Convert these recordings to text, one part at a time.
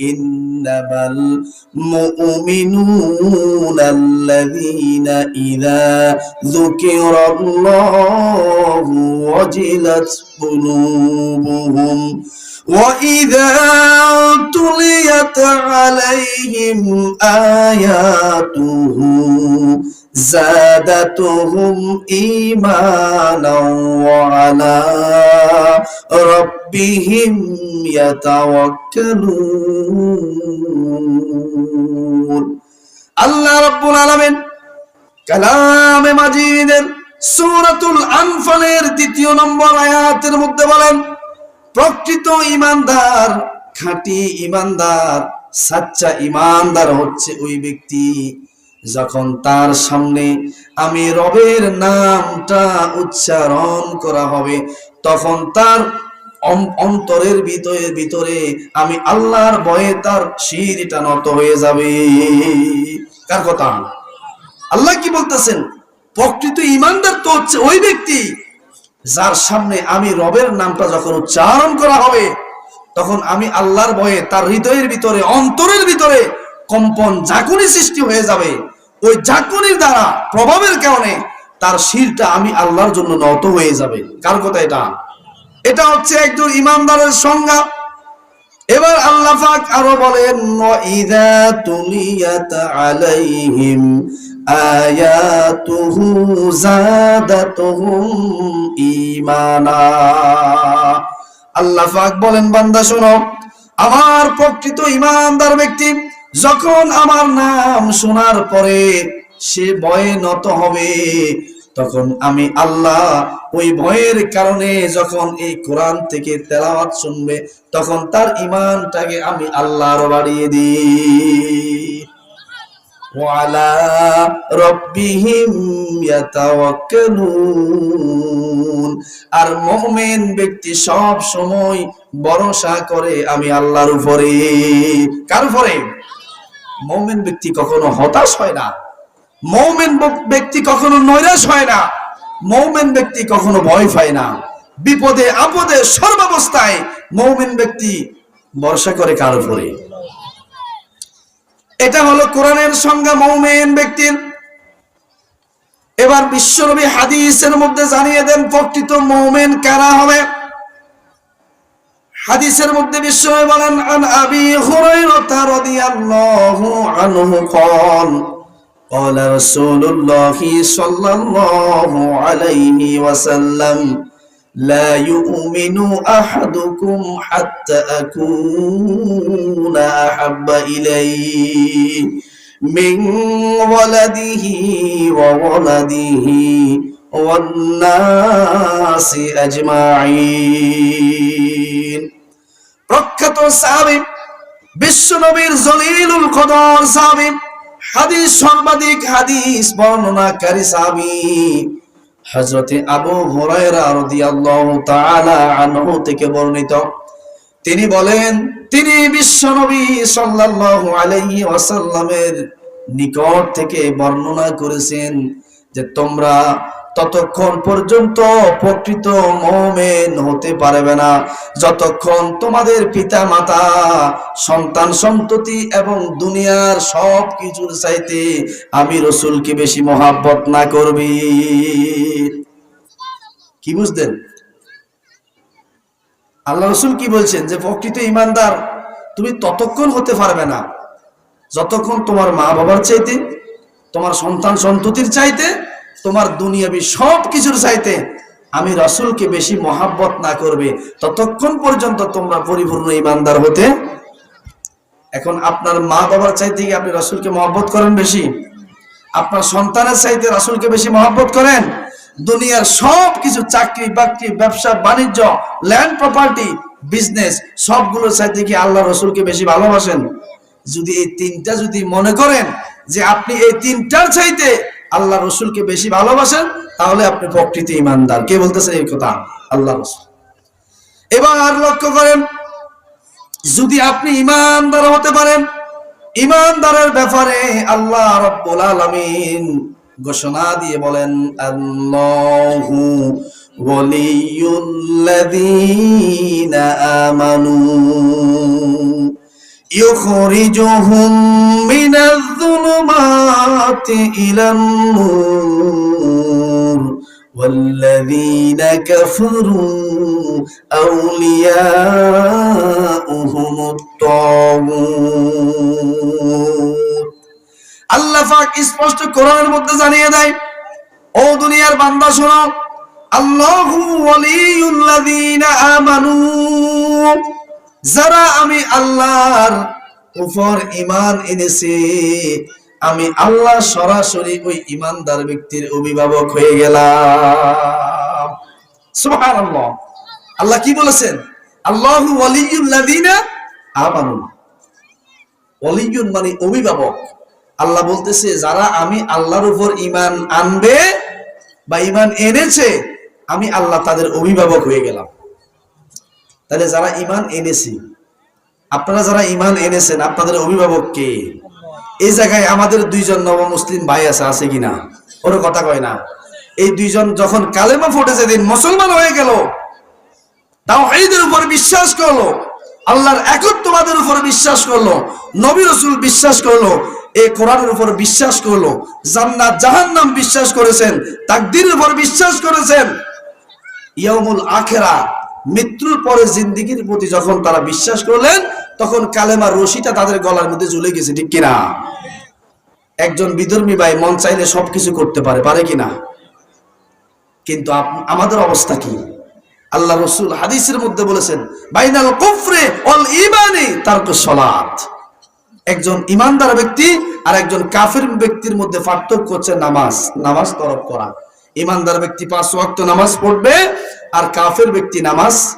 إنما المؤمنون الذين إذا ذكر الله وجلت قلوبهم وإذا تليت عليهم آياته زادتهم إيمانا وعلى ربهم يتوكلون আল্লাহ রাব্বুল আলামিন কালামে মাজিদের সূরাতুল আনফালের দ্বিতীয় নম্বর আয়াতের মধ্যে বলেন প্রকৃত ইমানদার খাঁটি ইমানদার সাচ্চা ইমানদার হচ্ছে ওই ব্যক্তি যখন তার সামনে আমি রবের নামটা উচ্চারণ করা হবে তখন তার অম- অন্তরের ভিতরে ভিতরে আমি আল্লাহর ভয়ে তার শিরটা নত হয়ে যাবে। কার কথা? আল্লাহ কি বলতেছেন? প্রকৃত ইমানদার তো হচ্ছে ওই ব্যক্তি যার সামনে আমি রবের নামটা যখন উচ্চারণ করা হবে, তখন আমি আল্লাহর ভয়ে তার হৃদয়ের ভিতরে, অন্তরের ভিতরে কম্পন ঝাঁকুনি সৃষ্টি হয়ে যাবে। ওই ঝাঁকুনির দ্বারা, প্রভাবের কারণে তার শিরটা আমি আল্লাহর জন্য নত হয়ে যাবে। কার কথা এটা? এটা হচ্ছে একজন ইমানদারের সংজ্ঞা। এবার আল্লাহ পাক আরও বলেন, ওয়াইদা তুলিয়াত আলাইহিম আয়াতুহু জাদাতুহুম ঈমানা। আল্লাহ পাক বলেন, বান্দা, শোনো, আমার প্রকৃত ইমানদার ব্যক্তি যখন আমার নাম শোনার পরে সে ভয়ে নত হবে। তখন আমি আল্লাহ ওই ভয়ের কারণে যখন এই কোরআন থেকে তেলাওয়াত শুনবে, তখন তার ইমানটাকে আমি আল্লাহর বাড়িয়ে দিই। আর মুমিন ব্যক্তি সব সময় ভরসা করে আমি আল্লাহর উপরে। কার উপরে? মুমিন ব্যক্তি কখনো হতাশ হয় না। মৌমেন ব্যক্তি কখনো নৈরাশ হয় না মৌমেন ব্যক্তি কখনো ভয় পায় না বিপদে আপদে সর্বাবস্থায় মৌমেন ব্যক্তি ভরসা করে কার উপরে এটা হলো কোরআনের সংজ্ঞা মৌমেন ব্যক্তির এবার বিশ্বনবী হাদিসের মধ্যে জানিয়ে দেন প্রকৃত মৌমেন কারা হবে হাদিসের মধ্যে বিশ্বনবী বলেন আন আবি হুরায়রা রাদিয়াল্লাহু আনহু قال قال رسول الله صلى الله عليه وسلم لا يؤمن أحدكم حتى أكون أحب إليه من ولده وولده والناس أجمعين প্রখ্যাত সাহাবী বিশ্বনবীর জলিলুল কদর সাহাবী হাদিস সাংবাদিক, হাদিস বর্ণনাকারী সাহাবি হযরতে আবু হুরায়রা রাদিয়াল্লাহু তাআলা আনহু থেকে বর্ণিত। তিনি বলেন, তিনি বিশ্বনবী সাল্লাল্লাহু আলাইহি ওয়াসাল্লামের নিকট থেকে বর্ণনা করেছেন যে তোমরা ততক্ষণ পর্যন্ত প্রকৃত মোমেন হতে পারবে না। যতক্ষণ তোমাদের পিতা মাতা সন্তান সন্ততি এবং দুনিয়ার সব কিছুর চাইতে আমি রসুলকে বেশি মহাব্বত না করবি। কি বুঝলেন? আল্লাহ রসুল কি বলছেন? যে প্রকৃত ইমানদার তুমি ততক্ষণ হতে পারবে না, যতক্ষণ তোমার মা বাবার চাইতে, তোমার সন্তান সন্ততির চাইতে তোমার দুনিয়াবি সব কিছুর চাইতে আমি রসুলকে বেশি মহাব্বত না করবে। ততক্ষণ পর্যন্ত তোমরা পরিপূর্ণ ইমানদার হতে এখন আপনার মা বাবার চাইতে কি আপনি রসুলকে মহব্বত করেন বেশি? আপনার সন্তানের চাইতে রসুলকে বেশি মহব্বত করেন? দুনিয়ার সব কিছু চাকরি, বাকরি, ব্যবসা, বাণিজ্য ল্যান্ড প্রপার্টি বিজনেস সবগুলোর চাইতে কি আল্লাহ রসুলকে বেশি ভালোবাসেন? যদি এই তিনটা যদি মনে করেন যে আপনি এই তিনটার চাইতে আল্লাহ রসুলকে বেশি ভালোবাসেন, তাহলে আপনি প্রকৃতি ইমানদার। কে বলতেছেন এই কথা? আল্লাহ রসুল। এবার লক্ষ্য করেন, যদি আপনি ইমানদার হতে পারেন, ইমানদারের ব্যাপারে আল্লাহ রব্বুল আলামিন ঘোষণা দিয়ে বলেন, আল্লাহু ওয়ালিয়ুল্লাযীনা আমানু। يخرجهم من الظلمات إلى النور والذين كفروا أولياؤهم الطاغوت আল্লাহ পাক স্পষ্ট কোরআনের মধ্যে জানিয়ে দেয় ও দুনিয়ার বান্দা শোনো আল্লাহু ওয়ালিউল্লাযীনা আমানু যারা আমি আল্লাহর উপর ইমান এনেছে, আমি আল্লাহ সরাসরি ওই ঈমানদার ব্যক্তির অভিভাবক হয়ে গেলাম। সুবহানাল্লাহ। আল্লাহ কি বলেছেন? আল্লাহু আমানু। মানে অভিভাবক। আল্লাহ বলতেছে, যারা আমি আল্লাহর উপর ইমান আনবে বা ইমান এনেছে, আমি আল্লাহ তাদের অভিভাবক হয়ে গেলাম। তাহলে যারা ইমান এনেছি, আপনারা যারা ইমান এনেছেন, আপনাদের অভিভাবক কে? এই জায়গায় আমাদের দুইজন নব মুসলিম ভাই আছে আছে কিনা? ওর কথা কয় না। এই দুইজন যখন কালেমা ফুটে যেদিন মুসলমান হয়ে গেল তাও ঈদের উপর বিশ্বাস করল, আল্লাহর একত্ববাদের উপর বিশ্বাস করল, নবী রসুল বিশ্বাস করল এই কোরআনের উপর বিশ্বাস করল, জান্নাত জাহান্নাম বিশ্বাস করেছেন, তাকদীরের উপর বিশ্বাস করেছেন ইয়ামুল আখেরা মৃত্যুর পরে জিন্দিগির প্রতি যখন তারা বিশ্বাস করলেন, তখন কালেমার রশিটা তাদের গলার মধ্যে ঝুলে গেছে, ঠিক কিনা? একজন বিধর্মী ভাই মন চাইলে সবকিছু করতে পারে পারে কিনা? কিন্তু আমাদের অবস্থা কি? আল্লাহ রসুল হাদিসের মধ্যে বলেছেন, বাইনাল কুফরে অল ইমানি তার সলাত। একজন ইমানদার ব্যক্তি আর একজন কাফের ব্যক্তির মধ্যে পার্থক্য হচ্ছে নামাজ নামাজ তরফ করা। ইমানদার ব্যক্তি পাঁচ ওয়াক্ত নামাজ পড়বে আর কাফের ব্যক্তি নামাজ,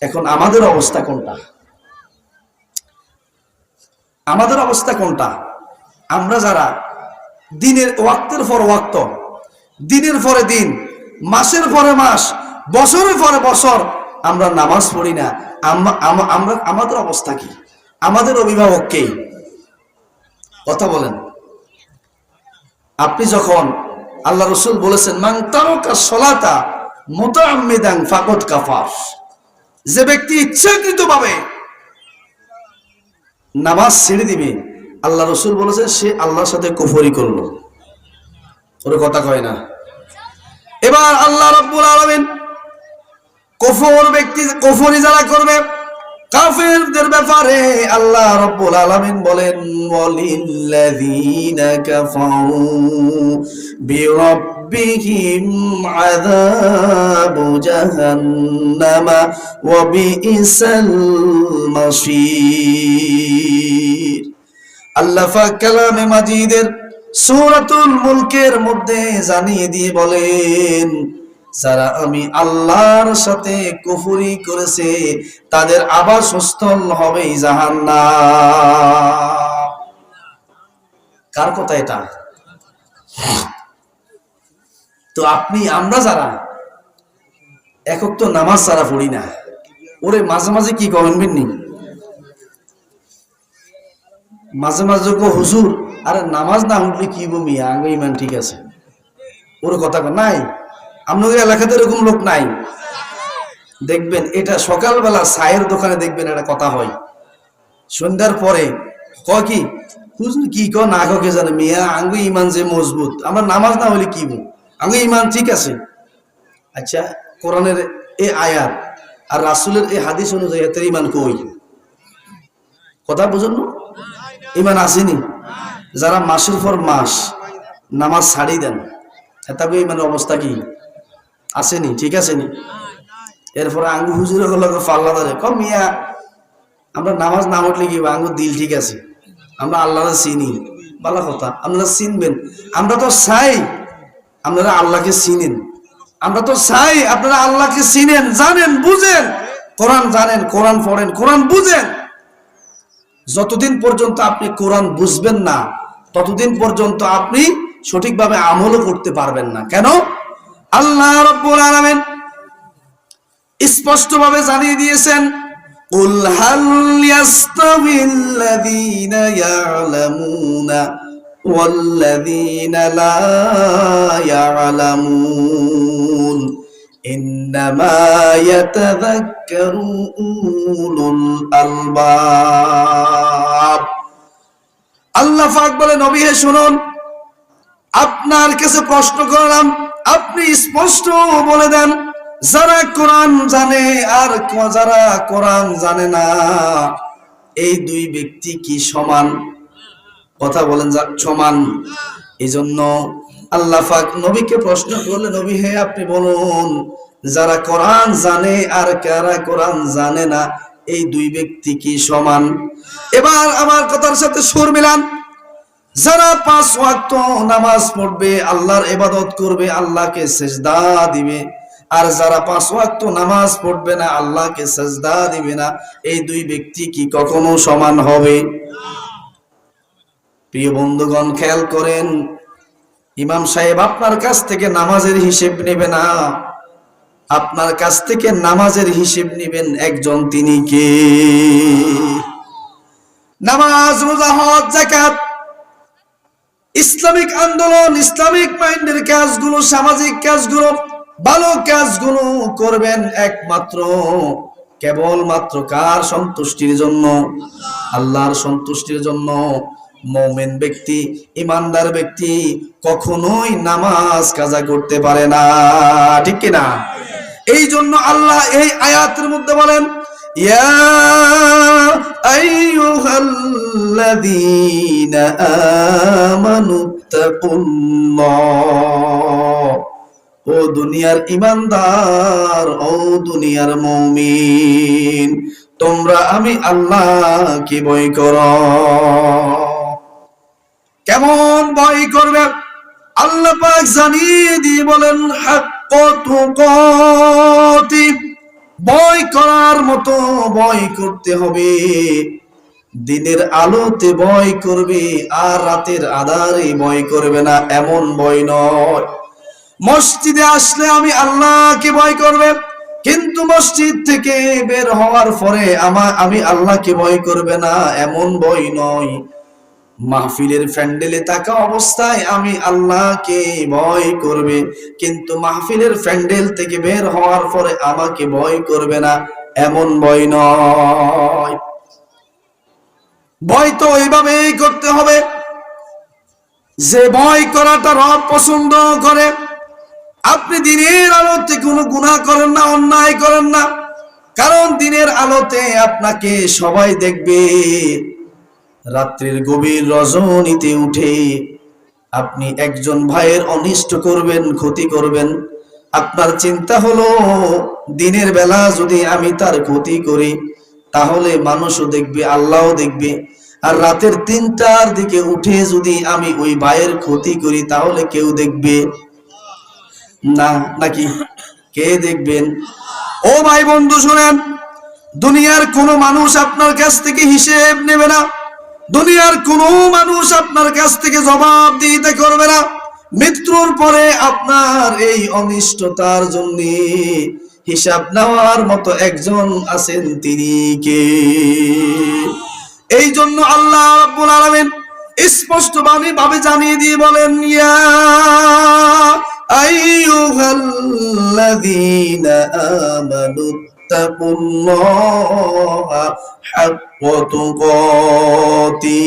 এখন আমাদের অবস্থা কোনটা? আমাদের অবস্থা কোনটা? আমরা যারা দিনের ওয়াক্তের পর ওয়াক্ত, দিনের পরে দিন, মাসের পরে মাস, বছরের পরে বছর, আমরা নামাজ পড়ি না। আম- আম- আমরা আমাদের অবস্থা কি? আমাদের অভিভাবক কে? কথা বলেন। আপনি যখন আল্লাহ রসুল বলেছেন, মান তারকা সলাতা মোতামিদাং ফাকত কাফার। যে ব্যক্তি ইচ্ছাকৃত ভাবে নামাজ ছেড়ে দিবে, আল্লাহ রসুল বলেছেন সে আল্লাহর সাথে কুফরি করল। ওর কথা কয় না। এবার আল্লাহ রব্বুল আলমিন কফর ব্যক্তি, কফরি যারা করবে, কাফেরদের ব্যাপারে আল্লাহ রব্বুল আলামিন বলেন, ওয়ালিল্লাযীনা কাফারু বিরাব্বিহিম আযাবু জাহান্নামা ওয়া বিইসাল মাসীর আল্লাহ মাজিদের সূরাতুল মুলকের মধ্যে জানিয়ে দিয়ে বলেন, যারা আমি আল্লাহর সাথে কুফরি করেছে, তাদের আবার আবাসস্থল হবে জাহান্নাম। কার কথা এটা? তো আপনি, আমরা যারা একক তো নামাজ যারা পড়ি না, ওরে মাঝে মাঝে কি করেন বিননি? মাঝে মাঝে কো, হুজুর, আরে নামাজ না উঠলে কি বমি আগে ইমান ঠিক আছে। ওর কথা নাই, আপনাদের এলাকাতে এরকম লোক নাই। দেখবেন, এটা সকালবেলা চায়ের দোকানে দেখবেন এটা কথা হয়। সন্ধ্যার পরে ক কি কি ক না কে জানে, মিয়া আঙ্গু ইমান যে মজবুত, আমরা নামাজ না হলে কি বল আঙ্গু ইমান ঠিক আছে। আচ্ছা কোরআনের এই আয়াত আর রাসুলের এই হাদিস অনুযায়ী এতের ইমান কই? কথা বুঝুন? ইমান আসেনি? যারা মাসের পর মাস নামাজ ছাড়ি দেন তাকে ইমানের অবস্থা কি? আসেনি, ঠিক আছেনি এরপরে আঙ্গু হুজুরে হলো পাল্লা ধরে, কম মিয়া, আমরা নামাজ না উঠলে কি? আঙ্গুর দিল ঠিক আছে। আমরা আল্লাহরে চিনি। ভালো কথা আপনারা চিনবেন। আমরা তো চাই আপনারা আল্লাহকে চিনেন আমরা তো চাই আপনারা আল্লাহকে চিনেন জানেন বুঝেন কোরআন জানেন কোরআন পড়েন কোরআন বুঝেন যতদিন পর্যন্ত আপনি কোরআন বুঝবেন না ততদিন পর্যন্ত আপনি সঠিকভাবে আমলও করতে পারবেন না কেন আল্লাহ রব্বুল আলামিন স্পষ্টভাবে জানিয়ে দিয়েছেন قل هل يستوي الذين يعلمون والذين لا يعلمون إنما يتذكر أولو الألباب আল্লাহ পাক বলে নবী হে শুনুন আপনার কাছে প্রশ্ন করলাম আপনি স্পষ্ট বলে দেন যারা কোরআন জানে আর ক- যারা কোরআন জানে না এই দুই ব্যক্তি কি সমান কথা বলেন সমান। এই জন্য আল্লাহ পাক নবীকে প্রশ্ন করলে, নবী হে, আপনি বলুন, যারা কোরআন জানে আর কারা কোরআন জানে না, এই দুই ব্যক্তি কি সমান? এবার আমার কথার সাথে সুর মিলান। যারা পাঁচ ওয়াক্ত নামাজ পড়বে, আল্লাহর ইবাদত করবে, আল্লাহকে সেজদা দিবে। আর যারা পাঁচ ওয়াক্ত নামাজ পড়বে না, আল্লাহকে সেজদা দিবে না, এই দুই ব্যক্তি কি কখনো সমান হবে? প্রিয় বন্ধুগণ, খেয়াল করেন, ইমাম সাহেব আপনার কাছ থেকে নামাজের হিসেব নেবে না। আপনার কাছ থেকে নামাজের হিসেব নেবেন একজন তিনি কে? নামাজ, রোজা, হজ জাকাত ইসলামিক আন্দোলন, ইসলামিক মাইন্ডের কাজগুলো, সামাজিক কাজগুলো, ভালো কাজগুলো করবেন একমাত্র, কেবলমাত্র কার সন্তুষ্টির জন্য? আল্লাহর সন্তুষ্টির জন্য। মৌমেন ব্যক্তি, ইমানদার ব্যক্তি কখনোই নামাজ কাজা করতে পারে না। ঠিক কিনা এই জন্য আল্লাহ এই আয়াতের মধ্যে বলেন ও দুনিয়ার ইমানদার, ও দুনিয়ার মৌমিন, তোমরা আমি আল্লাহ আল্লাহকে বই কর। কেমন ভয় করবে? আল্লাহ পাক জানিয়ে দিয়ে বলেন ভয় করার মতো ভয় করতে হবে। দিনের আলোতে ভয় করবে আর রাতের আধারে ভয় করবে না, এমন ভয় নয়। মসজিদে আসলে আমি আল্লাহকে ভয় করবে, কিন্তু মসজিদ থেকে বের হওয়ার পরে আমার আমি আল্লাহকে ভয় করবে না, এমন ভয় নয়। মাহফিলের প্যান্ডেলে থাকা অবস্থায় আমি আল্লাহকে ভয় করবে, কিন্তু মাহফিলের প্যান্ডেল থেকে বের হওয়ার পরে আমাকে ভয় করবে না, এমন ভয় নয়। ভয় তো এইভাবেই করতে হবে। যে ভয় করাটা রব পছন্দ করে, আপনি দিনের আলোতে কোনো গুনাহ করেন না, অন্যায় করেন না, কারণ দিনের আলোতে আপনাকে সবাই দেখবে। রাত্রির গভীর রজনীতে উঠে আপনি একজন ভাইয়ের অনিষ্ট করবেন, ক্ষতি করবেন। আপনার চিন্তা হলো, দিনের বেলা যদি আমি তার ক্ষতি করি, তাহলে মানুষও দেখবে, আল্লাহও দেখবে। আর রাতের তিনটার দিকে উঠে যদি আমি ওই ভাইয়ের ক্ষতি করি, তাহলে কেউ দেখবে? না, নাকি? কে দেখবেন? ও ভাই বন্ধু, শোনেন, দুনিয়ার কোনো মানুষ আপনার কাছ থেকে হিসেব নেবে না। দুনিয়ার কোনো মানুষ আপনার কাছ থেকে জবাব দিতে করবে না। মৃত্যুর পরে আপনার এই অনিষ্টতার জন্য হিসাব নেওয়ার মতো একজন আছেন তিনি কে? এই জন্য আল্লাহ রাব্বুল আলামিন স্পষ্ট বাণী ভাবে জানিয়ে দিয়ে বলেন, ইয়া আইয়ুহাল্লাযীনা আমানু তাকুল্লাহা হাক্কা তুকাতি।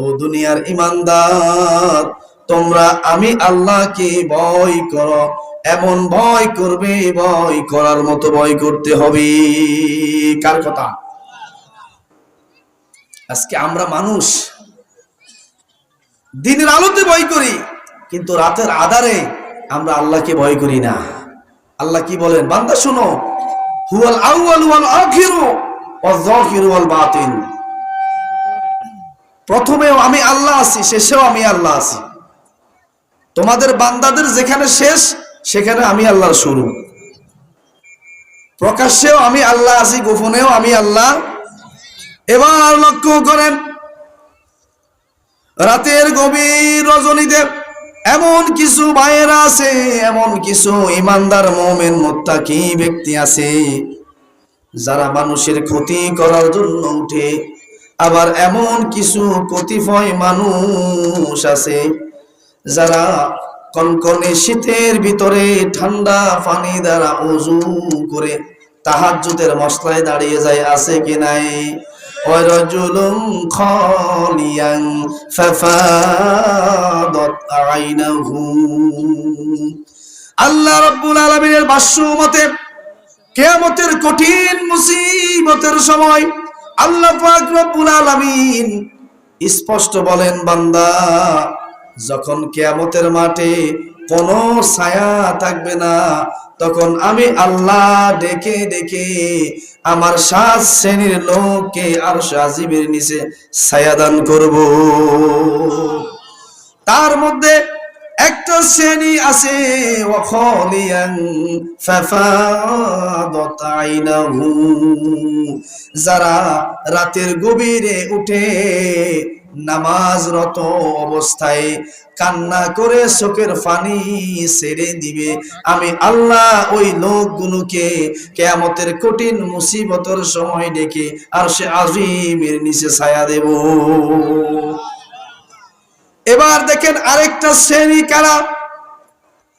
ও দুনিয়ার ইমানদার, তোমরা আমি আল্লাহকে ভয় করো, এমন ভয় করবে, ভয় করার মতো ভয় করতে হবে। কার কথা? আজকে আমরা মানুষ দিনের আলোতে ভয় করি, কিন্তু রাতের আধারে আমরা আল্লাহকে ভয় করি না। আল্লাহ কি বলেন? বান্দা শোনো হুয়াল প্রথমেও আমি আল্লাহ আছি, শেষেও আমি আল্লাহ আছি। তোমাদের বান্দাদের যেখানে শেষ, সেখানে আমি আল্লাহর শুরু। প্রকাশ্যেও আমি আল্লাহ আছি, গোপনেও আমি আল্লাহ। এবার লক্ষ্য করেন, রাতের গভীর রজনীতে এমন কিছু ভাইয়েরা আছে, এমন কিছু ইমানদার মোমেন মোত্তাকি ব্যক্তি আছে, যারা মানুষের ক্ষতি করার জন্য উঠে। আবার এমন কিছু কতিপয় মানুষ আছে, যারা কনকনে শীতের ভিতরে ঠান্ডা পানি দ্বারা উজু করে তাহাজ্জুদের মশলায় দাঁড়িয়ে যায়, আছে কি নাই? ورجل خاليا ففاضت عينه আল্লাহ রাব্বুল আলামিনের ভাষ্য মতে কেয়ামতের কঠিন মুসিবতের সময় আল্লাহ পাক রব্বুল আলামিন স্পষ্ট বলেন বান্দা যখন কেয়ামতের মাঠে কোনো ছায়া থাকবে না। তখন আমি আল্লাহ ডেকে ডেকে আমার সাত শ্রেণির লোককে আর সাজিবের নিচে ছায়া দান করব। তার মধ্যে একটা শ্রেণি আছে যারা রাতের গভীরে উঠে নামাজরত অবস্থায় কান্না করে চোখের ফানি ছেড়ে দিবে। আমি আল্লাহ ওই লোকগুলোকে কেয়ামতের কঠিন মুসিবতের সময় ডেকে আর সে আজিমের নিচে ছায়া দেব। এবার দেখেন আরেকটা শ্রেণি কারা?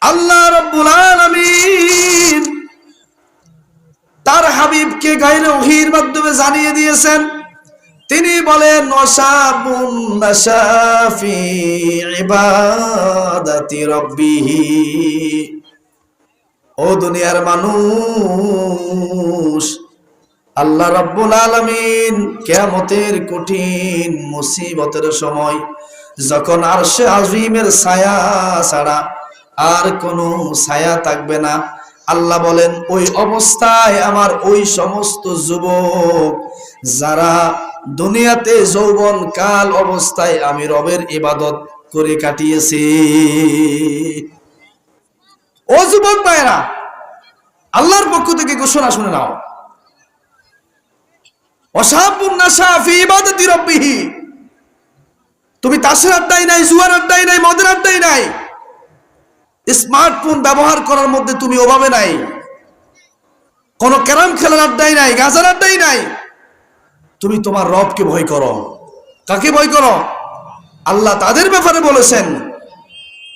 আল্লাহ রব্বুল আলামিন তার হাবিবকে গায়রে ওহির মাধ্যমে জানিয়ে দিয়েছেন তিনি বলেন নসাবুন নাসাফি ইবাদাতি রাব্বিহি। ও দুনিয়ার মানুষ, আল্লাহ রাব্বুল আলামিন কিয়ামতের কঠিন মুসিবতের সময় যখন আরশে আজিমের ছায়া ছাড়া আর কোনো ছায়া থাকবে না, আল্লাহ বলেন, ওই অবস্থায় আমার ওই সমস্ত যুবক যারা দুনিয়াতে যৌবন কাল অবস্থায় আমি রবের ইবাদত করে কাটিয়েছি। ও যুবক ভাইরা আল্লাহর পক্ষ থেকে ঘোষণা শুনে নাও। তুমি তাসের আড্ডাই নাই, জুয়ার আড্ডাই নাই, মদের আড্ডাই নাই। স্মার্টফোন ব্যবহার করার মধ্যে তুমি অভাবে নাই। কোন ক্যারাম খেলার আড্ডাই নাই, গাজার আড্ডাই নাই। তুমি তোমার রবকে ভয় করো। কাকে ভয় করো? আল্লাহ তাদের ব্যাপারে বলেছেন।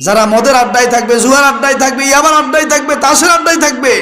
যারা মদের আড্ডায় থাকবে, জুয়ার আড্ডায় থাকবে ইয়াবার আড্ডায় থাকবে, তাসের আড্ডায় থাকবে,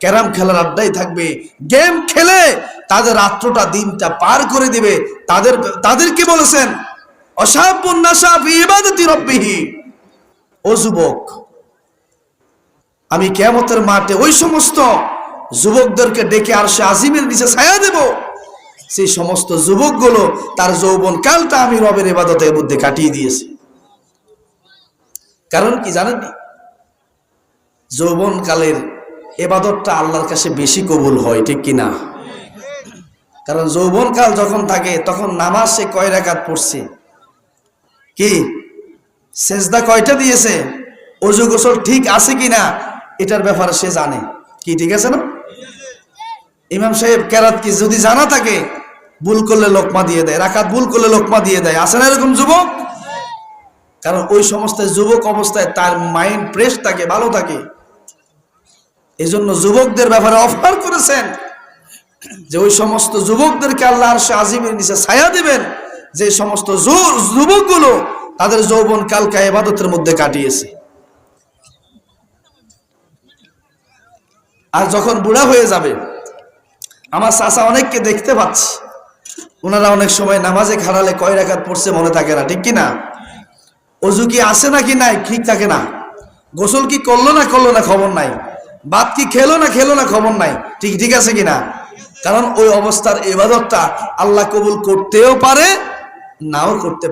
ক্যারাম খেলার আড্ডায় থাকবে, গেম খেলে তাদের রাত্রটা, দিনটা পার করে দিবে। তাদের, তাদেরকে বলেছেন ও যুবক, আমি কেমতের মাঠে ওই সমস্ত যুবকদেরকে ডেকে আর সে আজিমের নিচে ছায়া দেব। সেই সমস্ত যুবকগুলো তার যৌবন কালটা আমি রবের ইবাদতের মধ্যে কাটিয়ে দিয়েছি। কারণ কি জানেন? যৌবন কালের এবাদতটা আল্লাহর কাছে বেশি কবুল হয়, ঠিক কি না কারণ যৌবন কাল যখন থাকে, তখন নামাজ সে কয় রাকাত পড়ছে? কি? সেজদা কয়টা দিয়েছে? অজু গোসল ঠিক আছে কি না এটার ব্যাপারে সে জানে। কি ঠিক আছে না? ইমাম সাহেব কেরাত কি যদি জানা থাকে ভুল করলে লোকমা দিয়ে দেয় রাখাত ভুল করলে লোকমা দিয়ে দেয়। আছে না এরকম যুবক? কারণ ওই সমস্ত যুবক অবস্থায় তার মাইন্ড ফ্রেশ থাকে, ভালো থাকে। এই জন্য যুবকদের ব্যাপারে অফার করেছেন যে ওই সমস্ত যুবকদেরকে আল্লাহ আর আজিমের নিচে ছায়া দিবেন যে সমস্ত যুবকগুলো তাদের যৌবন কালকা এবাদতের মধ্যে কাটিয়েছে। আর যখন বুড়া হয়ে যাবে, আমার চাচা অনেককে দেখতে পাচ্ছি। ওনারা অনেক সময় নামাজে খাড়ালে কয় রাখাত পড়ছে মনে থাকে না, ঠিক কি না অজু কি আছে নাকি নাই ঠিক থাকে না। গোসল কি করল না করল না খবর নাই। বাদ কি খেলো না খেলো না খবর নাই, ঠিক ঠিক আছে কি না কারণ ওই অবস্থার এবাদতটা আল্লাহ কবুল করতেও পারে, নাও করতে